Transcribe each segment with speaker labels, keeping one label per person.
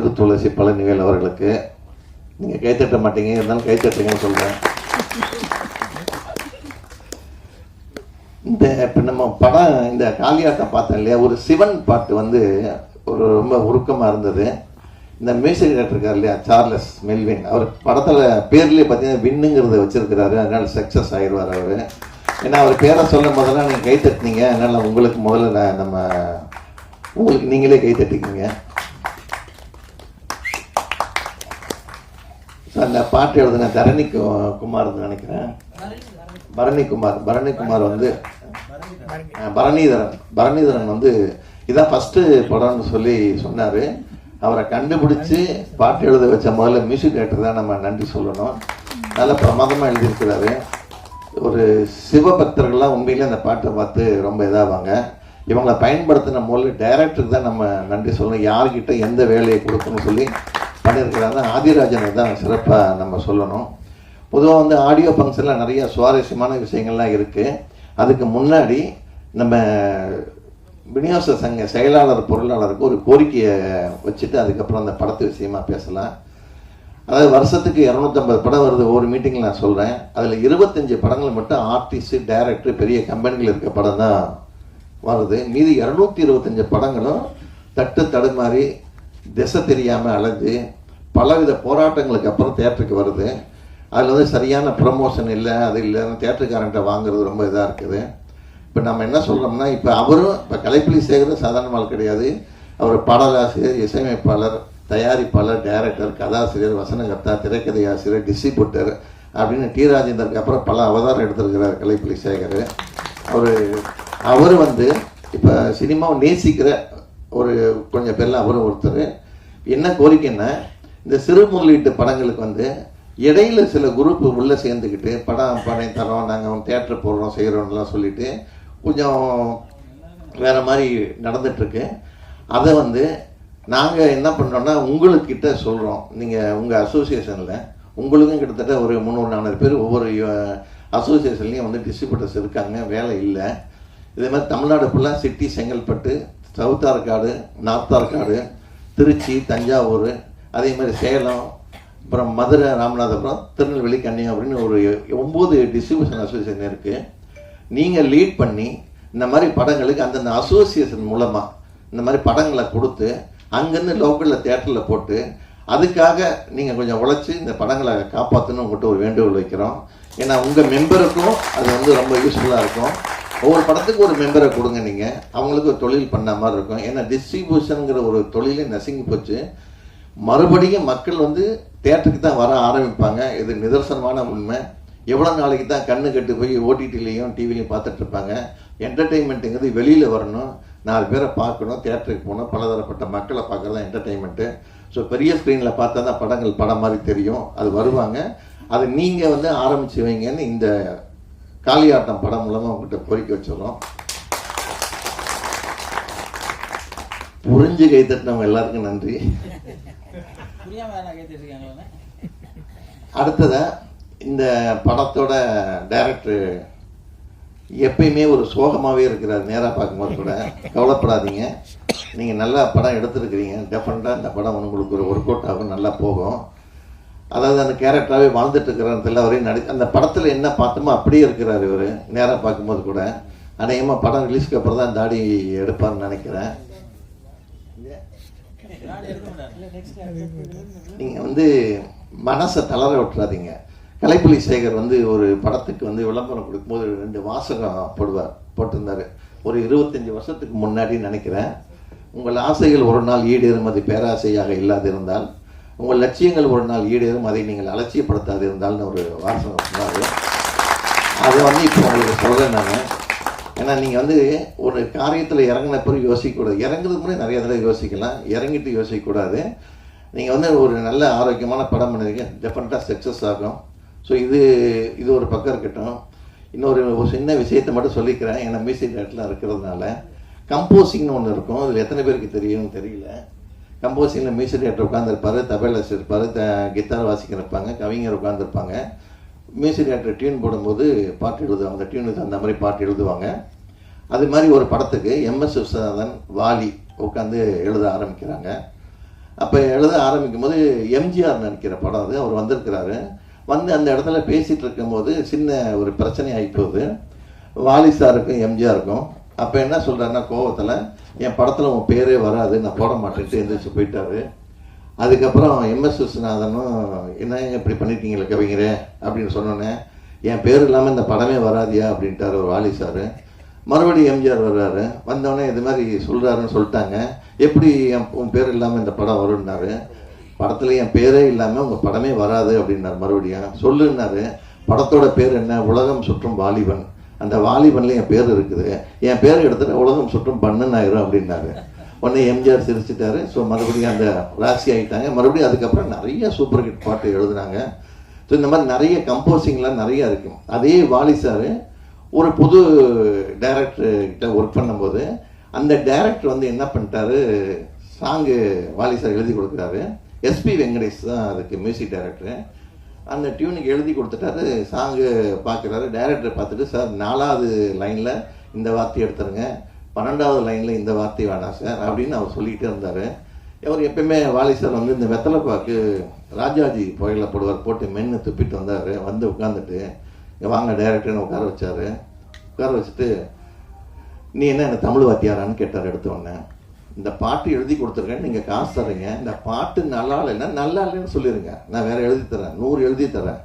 Speaker 1: திரு துளசி பழனிவேல் அவர்களுக்கு. நீங்கள் கைத்தட்ட மாட்டீங்க இருந்தாலும் கைத்தட்டுங்கன்னு சொல்கிறேன் இந்த இப்போ நம்ம படம் இந்த காளியாட்டம் பார்த்தோம் இல்லையா? ஒரு சிவன் பாட்டு வந்து ஒரு ரொம்ப உருக்கமாக இருந்தது. இந்த மியூசிக் டேரக்டர் இருக்கார் இல்லையா? Charles Melvin. அவர் படத்தில் பேர்லேயே பார்த்தீங்கன்னா வின்னுங்கிறத வச்சுருக்கிறாரு. அதனால் சக்ஸஸ் ஆயிடுவார் அவர். ஏன்னா அவர் பேரை சொல்லும் போதெல்லாம் நீங்கள் கை தட்டினீங்க. உங்களுக்கு முதல்ல நம்ம உங்களுக்கு நீங்களே கை தட்டிக்கிங்க. அந்த பாட்டு எழுதின தரணி கு- குமார் நினைக்கிறேன். பரணி குமார் பரணி குமார் வந்து பரணிதரன் பரணிதரன் வந்து இதான் ஃபஸ்ட்டு படம்னு சொல்லி சொன்னார். அவரை கண்டுபிடிச்சி பாட்டு எழுத வச்ச முதல்ல மியூசிக் டேரக்டர் தான் நம்ம நன்றி சொல்லணும். நல்ல பிரமாதமாக எழுதியிருக்கிறாரு. ஒரு சிவபக்தர்கள்லாம் உண்மையிலே அந்த பாட்டை பார்த்து ரொம்ப இதாவாங்க. இவங்களை பயன்படுத்தின முதல்ல டைரக்டருக்கு தான் நம்ம நன்றி சொல்லணும். யார்கிட்ட எந்த வேலையை கொடுக்கணும்னு சொல்லி பண்ணியிருக்கிறாங்க. ஆதிராஜனை தான் சிறப்பாக நம்ம சொல்லணும். பொதுவாக வந்து ஆடியோ ஃபங்க்ஷனில் நிறைய சுவாரஸ்யமான விஷயங்கள்லாம் இருக்குது அதுக்கு முன்னாடி நம்ம விநியோக சங்க செயலாளர் பொருளாளருக்கு ஒரு கோரிக்கையை வச்சுட்டு அதுக்கப்புறம் அந்த படத்து விஷயமா பேசலாம். அதாவது வருஷத்துக்கு இரநூத்தம்பது படம் வருது. ஒவ்வொரு மீட்டிங்கில் நான் சொல்கிறேன் அதில் இருபத்தஞ்சி படங்கள் மட்டும் ஆர்டிஸ்ட் டைரக்டர் பெரிய கம்பெனிகள் இருக்க படம் தான் வருது. மீதி இரநூத்தி இருபத்தஞ்சி படங்களும் தட்டு தடுமாறி திசை தெரியாமல் அலைஞ்சு பலவித போராட்டங்களுக்கு அப்புறம் தேட்டருக்கு வருது. அதில் வந்து சரியான ப்ரமோஷன் இல்லை அது இல்லை. தேட்டருக்காரன்ட்ட வாங்குறது ரொம்ப இதாக இருக்குது. இப்போ நம்ம என்ன சொல்கிறோம்னா இப்போ அவரும் இப்போ கலைப்புலி சேகரும் சாதாரண ஆள் கிடையாது. அவர் பாடலாசிரியர் இசையமைப்பாளர் தயாரிப்பாளர் டைரக்டர் கதாசிரியர் வசனகர்த்தா திரைக்கதை ஆசிரியர் டிஸ்ட்ரிபியூட்டர் அப்படின்னு டி ராஜேந்தருக்கு அப்புறம் பல அவதாரம் எடுத்திருக்கிறார் கலைப்புலி சேகர். அவர் அவர் வந்து இப்போ சினிமாவை நேசிக்கிற ஒரு கொஞ்சம் பேரில் அவரும் ஒருத்தர். என்ன கோரிக்கைன்னா இந்த சிறு முதலீட்டு படங்களுக்கு வந்து இடையில சில குரூப் உள்ளே சேர்ந்துக்கிட்டு படம் படம் தரோம் நாங்கள் தேட்டர் போடுறோம் செய்கிறோம்லாம் சொல்லிட்டு கொஞ்சம் வேற மாதிரி நடந்துட்டுருக்கு. அதை வந்து நாங்கள் என்ன பண்ணுறோன்னா உங்களுக்கிட்ட சொல்கிறோம் நீங்கள் உங்கள் அசோசியேஷனில் உங்களுக்கும் கிட்டத்தட்ட ஒரு முந்நூறு நானூறு பேர் ஒவ்வொரு அசோசியேஷன்லேயும் வந்து டிஸ்ட்ரிபியூட்டர்ஸ் இருக்காங்க வேலை இல்லை. இதே மாதிரி தமிழ்நாடு ஃபுல்லாக city Chengalpattu south Arcot north Arcot Trichy Thanjavur அதே மாதிரி சேலம் அப்புறம் மதுரை ராமநாதபுரம் திருநெல்வேலி கன்னியாகுமரின்னு ஒரு ஒம்பது டிஸ்ட்ரிபியூஷன் அசோசியேஷன் இருக்குது நீங்கள் லீட் பண்ணி இந்த மாதிரி படங்களுக்கு அந்தந்த அசோசியேஷன் மூலமாக இந்த மாதிரி படங்களை கொடுத்து அங்கேருந்து லோக்கலில் தேட்டரில் போட்டு அதுக்காக நீங்கள் கொஞ்சம் உழைச்சி இந்த படங்களை காப்பாற்றணும் உங்கள்கிட்ட ஒரு வேண்டுகோள் வைக்கிறோம். ஏன்னா உங்கள் மெம்பருக்கும் அது வந்து ரொம்ப யூஸ்ஃபுல்லாக இருக்கும். ஒவ்வொரு படத்துக்கு ஒரு மெம்பரை கொடுங்க நீங்கள் அவங்களுக்கு ஒரு தொழில் பண்ண மாதிரி இருக்கும். ஏன்னா டிஸ்ட்ரிபியூஷனுங்கிற ஒரு தொழிலே நசுங்கி போச்சு. மறுபடியும் மக்கள் வந்து தேட்டருக்கு தான் வர ஆரம்பிப்பாங்க. இது நிதர்சனமான உண்மை. எவ்வளோ நாளைக்கு தான் கண்ணு கட்டு போய் ஓடிடிலையும் டிவிலையும் பார்த்துட்டு இருப்பாங்க என்டர்டெயின்மெண்ட்டுங்கிறது வெளியில் வரணும். நாலு பேரை பார்க்கணும் தேட்டருக்கு போகணும். பலதரப்பட்ட மக்களை பார்க்குறது தான் என்டர்டெயின்மெண்ட்டு ஸோ பெரிய ஸ்க்ரீனில் பார்த்தா தான் படங்கள் படம் மாதிரி தெரியும். அது வருவாங்க. அது நீங்கள் வந்து ஆரம்பிச்சு வைங்கன்னு இந்த காளியாட்டம் படம் மூலமாக உங்கள்கிட்ட கோரிக்கை வச்சிடறோம் புரிஞ்சு கை தட்டினவங்க எல்லாருக்கும் நன்றி.
Speaker 2: புரியாம
Speaker 1: இந்த படத்தோட டைரக்டர் எப்பயுமே ஒரு சோகமாகவே இருக்கிறார் நேராக பார்க்கும்போது கூட. கவலைப்படாதீங்க. நீங்கள் நல்லா படம் எடுத்துருக்கிறீங்க. டெஃபினட்டாக இந்த படம் உங்களுக்கு ஒரு ஒர்க் அவுட் ஆகும் நல்லா போகும். அதாவது அந்த கேரக்டராகவே வாழ்ந்துட்டு இருக்கிற நடி அந்த படத்தில் என்ன பார்த்தோமோ அப்படியே இருக்கிறார் இவர் நேராக பார்க்கும்போது கூட. அநேகமாக படம் ரிலீஸ்க்கு அப்புறம் தான் தாடி எடுப்பார்னு நினைக்கிறேன். நீங்கள் வந்து மனசை தளர விட்டுறாதீங்க. கலைப்புலி சேகர் வந்து ஒரு படத்துக்கு வந்து விளம்பரம் கொடுக்கும்போது ரெண்டு வாசகம் போடுவார் போட்டிருந்தாரு. ஒரு இருபத்தஞ்சி வருஷத்துக்கு முன்னாடி நினைக்கிறேன். உங்கள் ஆசைகள் ஒரு நாள் ஈடேறும் அது பேராசையாக இல்லாதிருந்தால். உங்கள் லட்சியங்கள் ஒரு நாள் ஈடேறும் அதை நீங்கள் அலட்சியப்படுத்தாது இருந்தால்னு ஒரு வாசகம் சொன்னார். அதை வந்து இப்போ உங்களுக்கு சொல்கிறேன் நான். ஏன்னா நீங்கள் வந்து ஒரு காரியத்தில் இறங்கின பிறகு யோசிக்கக்கூடாது. இறங்குறதுக்கு முன்னாடி நிறைய தடவை யோசிக்கலாம். இறங்கிட்டு யோசிக்கக்கூடாது. நீங்கள் வந்து ஒரு நல்ல ஆரோக்கியமான படம் பண்ணிருக்கீங்க. டெஃபினட்டாக சக்ஸஸ் ஆகும். ஸோ இது இது ஒரு பக்கம் இருக்கட்டும். இன்னொரு ஒரு சின்ன விஷயத்தை மட்டும் சொல்லிக்கிறேன். ஏன்னா மியூசிக் டேரக்டர்லாம் இருக்கிறதுனால. கம்போசிங்னு ஒன்று இருக்கும். அதில் எத்தனை பேருக்கு தெரியும்னு தெரியல. கம்போசிங்கில் மியூசிக் டேரக்டர் உட்காந்துருப்பாரு தபேலஸ் இருப்பார் த கித்தார் வாசிக்கிறப்பாங்க கவிஞர் உட்காந்துருப்பாங்க மியூசிக் டியூன் போடும்போது பாட்டு எழுதுவாங்க. அந்த டியூனுக்கு அந்த மாதிரி பாட்டு எழுதுவாங்க. அது மாதிரி ஒரு படத்துக்கு எம்எஸ் விஸ்வநாதன் வாலி உட்காந்து எழுத ஆரம்பிக்கிறாங்க. அப்போ எழுத ஆரம்பிக்கும் போது எம்ஜிஆர் நினைக்கிற படம் அது. அவர் வந்திருக்கிறாரு. வந்து அந்த இடத்துல பேசிகிட்டு இருக்கும்போது சின்ன ஒரு பிரச்சனை ஆகி போகுது. வாலி சாருக்கும் எம்ஜிஆருக்கும். அப்போ என்ன சொல்கிறாருன்னா கோவத்தில் என் படத்தில் உன் பேரே வராது. நான் போட மாட்டேன்ட்டு எந்திரிச்சு போயிட்டாரு. அதுக்கப்புறம் எம்எஸ் விஸ்வநாதனும் என்ன இப்படி பண்ணிட்டீங்களே கவிஞரே? அப்படின்னு சொன்னோன்னே என் பேர் இல்லாமல் இந்த படமே வராதியா? அப்படின்ட்டாரு ஒரு வாலி சார். மறுபடியும் எம்ஜிஆர் வர்றாரு. வந்தோடனே இது மாதிரி சொல்கிறாருன்னு சொல்லிட்டாங்க. எப்படி என் உன் பேர் இல்லாமல் இந்த படம் வரும்னாரு? படத்தில் என் பேரே இல்லாமல் உங்கள் படமே வராது அப்படின்னார் மறுபடியும். சொல்லுன்னாரு படத்தோட பேர் என்ன? உலகம் சுற்றும் வாலிபன். அந்த வாலிபன்ல என் பேர் இருக்குது. என் பேர் எடுத்துகிட்டு உலகம் சுற்றும் பண்ணன் ஆயிரும் அப்படின்னாரு. உடனே எம்ஜிஆர் சிரிச்சிட்டாரு. ஸோ மறுபடியும் அந்த ராசி ஆகிட்டாங்க மறுபடியும் அதுக்கப்புறம் நிறைய சூப்பர் ஹிட் பாட்டு எழுதுனாங்க. ஸோ இந்த மாதிரி நிறைய கம்போசிங்லாம் நிறைய இருக்கும் அதே வாலி சார் ஒரு புது டைரக்டர் கிட்ட ஒர்க் பண்ணும்போது அந்த டைரக்டர் வந்து என்ன பண்ணிட்டாரு? சாங்கு வாலி சார் எழுதி கொடுக்குறாரு. எஸ்பி வெங்கடேஷ் தான் அதுக்கு மியூசிக் டைரக்டரு அந்த டியூனுக்கு எழுதி கொடுத்துட்டாரு. சாங்கு பார்க்குறாரு. டைரக்டர் பார்த்துட்டு சார் நாலாவது லைனில் இந்த வார்த்தையை எடுத்துருங்க. பன்னெண்டாவது லைனில் இந்த வார்த்தை வேணாம் சார் அப்படின்னு அவர் சொல்லிகிட்டே இருந்தார். அவர் எப்பயுமே வாலி சார் வந்து இந்த வெத்தலைப்பாக்கு ராஜாஜி புயல போடுவார் போட்டு மென்று துப்பிட்டு வந்தார். வந்து உட்காந்துட்டு வாங்க டைரக்டர்னு உட்கார வச்சாரு? உட்கார வச்சுட்டு நீ என்ன எனக்கு தமிழ் வாத்தியாரான்னு கேட்டார் எடுத்த உடனே இந்த பாட்டு எழுதி கொடுத்துருக்கேன் நீங்கள் காசு தர்றீங்க. இந்த பாட்டு நல்லா இல்லைன்னா நல்லா இல்லைன்னு சொல்லிடுங்க நான் வேற எழுதி தரேன். நூறு எழுதி தரேன்.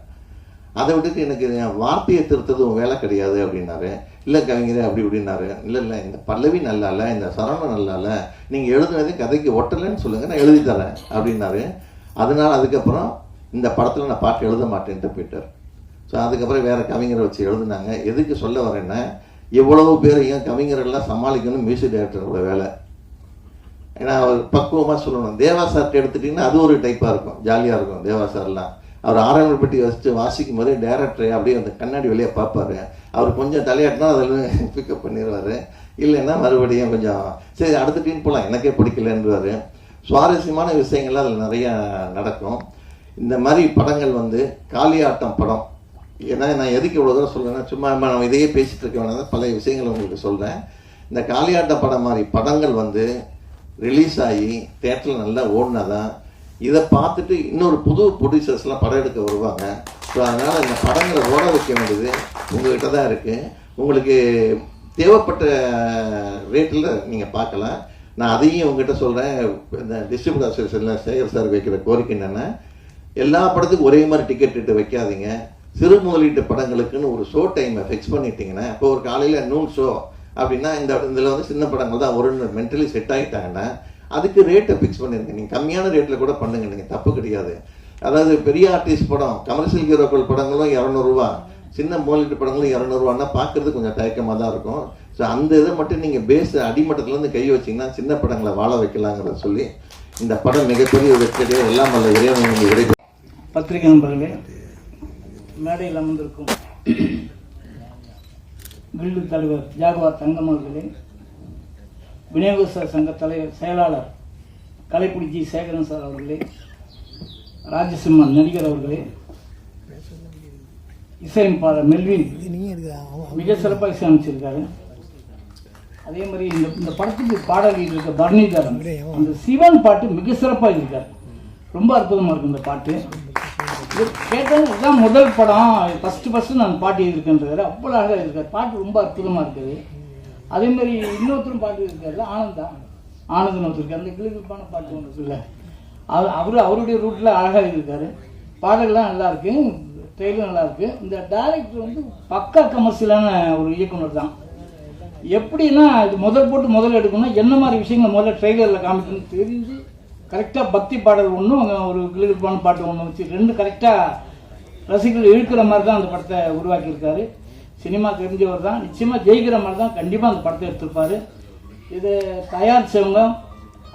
Speaker 1: அதை விட்டுட்டு எனக்கு என் வார்த்தையை திருத்தது உன் வேலை கிடையாது அப்படின்னாரு. இல்லை கவிஞரே அப்படி இப்படின்னாரு. இல்லை இல்லை இந்த பல்லவி நல்லா இல்லை இந்த சரணம் நல்லா இல்லை நீங்கள் எழுதுனதே கதைக்கு ஒட்டலைன்னு சொல்லுங்கள் நான் எழுதி தரேன் அப்படின்னாரு. அதனால அதுக்கப்புறம் இந்த படத்தில் நான் பாட்டு எழுத மாட்டேன்ட்டு போயிட்டார். ஸோ அதுக்கப்புறம் வேறு கவிஞரை வச்சு எழுதுனாங்க. எதுக்கு சொல்ல வரேன்னா இவ்வளவு பேரையும் கவிஞரெல்லாம் சமாளிக்கணும் மியூசிக் டைரக்டரோட வேலை. ஏன்னா அவர் பக்குவமாக சொல்லணும். தேவா சார்ட்டு எடுத்துட்டிங்கன்னா அது ஒரு டைப்பாக இருக்கும். ஜாலியாக இருக்கும் தேவா சார்லாம். அவர் ஆறாம் பெட்டி வச்சுட்டு வாசிக்கும் போதே டேரக்டரை அப்படியே அந்த கண்ணாடி வழியாக பார்ப்பாரு. அவர் கொஞ்சம் தலையாட்டினா அதில் பிக்கப் பண்ணிடுவார் இல்லைன்னா மறுபடியும் கொஞ்சம் சரி அடுத்த டீம் போகலாம் எனக்கே பிடிக்கலன்றார் சுவாரஸ்யமான விஷயங்கள்லாம் அதில் நிறையா நடக்கும். இந்த மாதிரி படங்கள் வந்து காளியாட்டம் படம். ஏன்னா நான் எதுக்கு இவ்வளோ தூரம் சொல்கிறேன்னா சும்மா நம்ம இதையே பேசிகிட்டு இருக்க வேணாம் பல விஷயங்கள் உங்களுக்கு சொல்கிறேன் இந்த காளியாட்ட படம் மாதிரி படங்கள் வந்து ரிலீஸ் ஆகி தேட்டரில் நல்லா ஓடினா தான் இதை பார்த்துட்டு இன்னொரு புது ப்ரொடியூசர்ஸ்லாம் படம் எடுக்க வருவாங்க. ஸோ அதனால் இந்த படங்களை ஓட வைக்க வேண்டியது உங்கள்கிட்ட தான் இருக்குது உங்களுக்கு தேவைப்பட்ட ரேட்டில் நீங்கள் பார்க்கலாம். நான் அதையும் உங்ககிட்ட சொல்கிறேன் இந்த டிஸ்ட்ரிபியூட் அசோசியேஷனில் சேகர் சார் வைக்கிற கோரிக்கை என்னென்னா எல்லா படத்துக்கும் ஒரே மாதிரி டிக்கெட் இட்டு வைக்காதீங்க. சிறு முதலீட்டு படங்களுக்குன்னு ஒரு ஷோ டைமை ஃபிக்ஸ் பண்ணிட்டீங்கன்னா இப்போ ஒரு காலையில் நூன் ஷோ அப்படின்னா இந்த இதில் வந்து சின்ன படங்கள் தான் ஒரு மென்டலி செட் ஆகிட்டாங்கன்னா அதுக்கு ரேட்டை ஃபிக்ஸ் பண்ணிருங்க. நீங்கள் கம்மியான ரேட்டில் கூட பண்ணுங்க. நீங்கள் தப்பு கிடையாது. அதாவது பெரிய ஆர்டிஸ்ட் படம் கமர்ஷியல் ஹீரோக்கள் படங்களும் இரநூறுவா சின்ன முதலீட்டு படங்களும் இரநூறுவான்னா பார்க்கறது கொஞ்சம் தயக்கமாக தான் இருக்கும். ஸோ அந்த இதை மட்டும் நீங்கள் பேஸ் அடிமட்டத்துலேருந்து கை வச்சிங்கன்னா சின்ன படங்களை வாழ வைக்கலாங்கிறத சொல்லி இந்த படம் மிகப்பெரிய வெற்றியடைய எல்லாம் வல்ல இறைவன் உங்களுக்கு விடை
Speaker 3: பத்திரிகை நண்பர்களே மேடையில் அமர்ந்திருக்கும் கில்டு தலைவர் ஜாகுவார் தங்கம் அவர்களே விநியோகஸ்தர் சங்க தலைவர் செயலாளர் கலைப்புடி ஜி. சேகரன் சார் அவர்களே ராஜசிம்மன் நடிகர் அவர்களே இசையமைப்பாளர் மெல்வின் மிக சிறப்பாக இசையமைச்சிருக்காரு அதே மாதிரி இந்த இந்த படத்துக்கு பாடல் இருக்க பரணிதரன் அந்த சிவன் பாட்டு மிக சிறப்பாக இருக்கார் ரொம்ப அற்புதமாக இருக்கும் இந்த பாட்டு. இது இதுதான் முதல் படம். ஃபஸ்ட்டு ஃபஸ்ட்டு நான் பாட்டு எழுதியிருக்கேன்றாரு அவ்வளோ அழகாக இருக்கார் பாட்டு ரொம்ப அற்புதமாக இருக்குது. அதே மாதிரி இன்னொருத்தரும் பாட்டு இருக்காருல்ல ஆனந்தா ஆனந்தன் ஒருத்தருக்கு அந்த கிளிப்பான பாட்டு ஒன்று இருக்குல்ல. அவர் அவரு அவருடைய ரூட்டில் அழகாக இருக்காரு பாடல்கள்லாம் நல்லா இருக்கு. ட்ரெயிலும் நல்லா இருக்கு. இந்த டேரக்டர் வந்து பக்கா கமர்ஷியலான ஒரு இயக்குனர் தான். எப்படின்னா இது முதல் போட்டு முதல்ல எடுக்கணும்னா என்ன மாதிரி விஷயங்கள் முதல்ல ட்ரெய்லரில் காமிக்கணும்னு தெரிஞ்சு கரெக்டாக பக்தி பாடல் ஒன்றும் ஒரு கிளிப்பான பாட்டு ஒன்று வச்சு ரெண்டு கரெக்டாக ரசிகர்கள் இழுக்கிற மாதிரி தான் அந்த படத்தை உருவாக்கியிருக்காரு. சினிமா தெரிஞ்சவர் தான். நிச்சயமாக ஜெயிக்கிற மாதிரி தான் கண்டிப்பாக அந்த படத்தை எடுத்திருப்பார். இது அது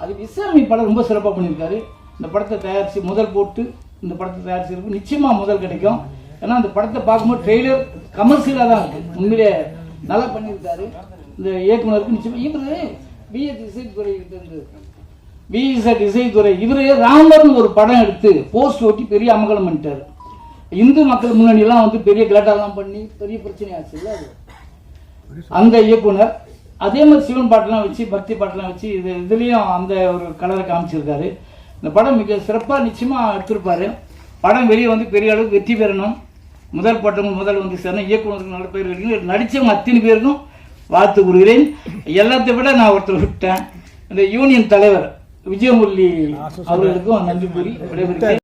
Speaker 3: அதுக்கு படம் ரொம்ப சிறப்பாக பண்ணியிருக்காரு. இந்த படத்தை தயாரித்து முதல் போட்டு இந்த படத்தை தயாரிச்சிருக்கு நிச்சயமாக முதல் கிடைக்கும். ஏன்னா அந்த படத்தை பார்க்கும்போது ட்ரெய்லர் கமர்ஷியலாக தான் இருக்குது உண்மையிலே நல்லா பண்ணியிருக்காரு. இந்த இயக்குனருக்கு நிச்சயமாக இவர் பிஎஸ் இசைத்துறை கிட்ட இருந்து இசைத்துறை இவரே ராமர்னு ஒரு படம் எடுத்து போஸ்ட் ஓட்டி பெரிய அமகலம் பண்ணிட்டார். இந்து மக்கள் முன்னணியெல்லாம் வந்து பெரிய கலாட்டாலாம் பண்ணி பெரிய பிரச்சனை ஆச்சு இல்லை அது. அந்த இயக்குனர் அதே மாதிரி சிவன் பாட்டெல்லாம் வச்சு பக்தி பாட்டெல்லாம் வச்சு இது இதுலேயும் அந்த ஒரு கலரை காமிச்சிருக்காரு. இந்த படம் மிக சிறப்பாக நிச்சயமாக எடுத்திருப்பாரு. படம் வெளியே வந்து பெரிய அளவுக்கு வெற்றி பெறணும். முதல் பட்டம் முதல் வந்து சேரணும். இயக்குனருக்கு நல்ல பேர் கிடைக்கணும். நடித்தவங்க அத்தனை பேருக்கும் வாழ்த்து கூறுகிறேன். எல்லாத்தை விட நான் ஒருத்தர் விட்டேன். இந்த யூனியன் தலைவர் விஜயமுரளி அவர்களுக்கும் நன்றி கூறி விடைபெறுகிறேன்.